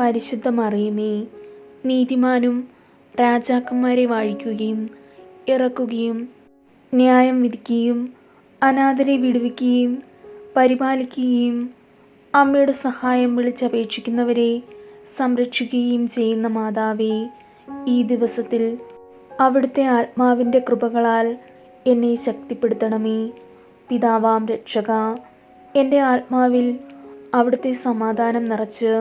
പരിശുദ്ധ മറിയമേ നീതിമാനും രാജാക്കന്മാരെ വാഴിക്കുകയും ഇറക്കുകയും ന്യായം വിധിക്കുകയും അനാഥരെ വിടുവിക്കുകയും പരിപാലിക്കുകയും അമ്മയുടെ സഹായം വിളിച്ചപേക്ഷിക്കുന്നവരെ സംരക്ഷിക്കുകയും ചെയ്യുന്ന മാതാവേ ഈ ദിവസത്തിൽ അവിടുത്തെ ആത്മാവിന്റെ കൃപകളാൽ എന്നെ ശക്തിപ്പെടുത്തണമേ. പിതാവാം രക്ഷക എന്റെ ആത്മാവിൽ അവിടുത്തെ സമാധാനം നിറച്ച്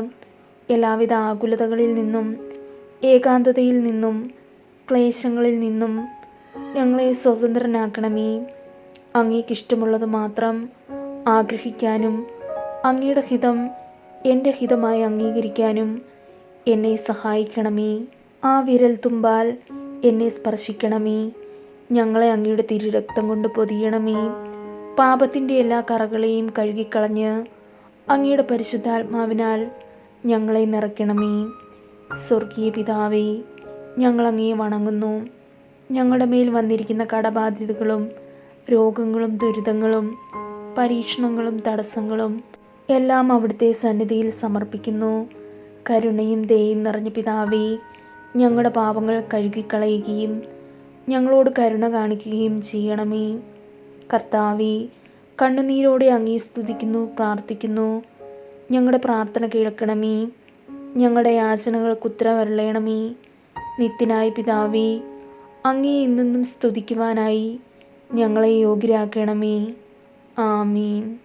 എല്ലാവിധ ആകുലതകളിൽ നിന്നും ഏകാന്തതയിൽ നിന്നും ക്ലേശങ്ങളിൽ നിന്നും ഞങ്ങളെ സ്വതന്ത്രനാക്കണമേ. അങ്ങേക്കിഷ്ടമുള്ളത് മാത്രം ആഗ്രഹിക്കാനും അങ്ങയുടെ ഹിതം എന്റെ ഹിതമായി അംഗീകരിക്കാനും എന്നെ സഹായിക്കണമേ. ആ വിരൽ തുമ്പാൽ എന്നെ സ്പർശിക്കണമേ. ഞങ്ങളെ അങ്ങയുടെ തിരുരക്തം കൊണ്ട് പൊതിയണമേ. പാപത്തിന്റെ എല്ലാ കറകളെയും കഴുകിക്കളഞ്ഞ് അങ്ങയുടെ പരിശുദ്ധാത്മാവിനാൽ ഞങ്ങളെ നിറയ്ക്കണമേ. സ്വർഗീയ പിതാവേ ഞങ്ങളങ്ങേ വണങ്ങുന്നു. ഞങ്ങളുടെ മേൽ വന്നിരിക്കുന്ന കടബാധ്യതകളും രോഗങ്ങളും ദുരിതങ്ങളും പരീക്ഷണങ്ങളും തടസ്സങ്ങളും എല്ലാം അവിടുത്തെ സന്നിധിയിൽ സമർപ്പിക്കുന്നു. കരുണയും ദയയും നിറഞ്ഞ പിതാവേ ഞങ്ങളുടെ പാപങ്ങൾ കഴുകിക്കളയുകയും ഞങ്ങളോട് കരുണ കാണിക്കുകയും ചെയ്യണമേ. കർത്താവേ കണ്ണുനീരോടെ അങ്ങേ സ്തുതിക്കുന്നു പ്രാർത്ഥിക്കുന്നു. ഞങ്ങളുടെ പ്രാർത്ഥന കേൾക്കണമേ. ഞങ്ങളുടെ യാചനകൾക്ക് ഉത്തരവരളയണമേ നിത്യനായ പിതാവേ അങ്ങേ ഇന്നും സ്തുതിക്കുവാനായി ഞങ്ങളെ യോഗ്യരാക്കണമേ. ആമീൻ.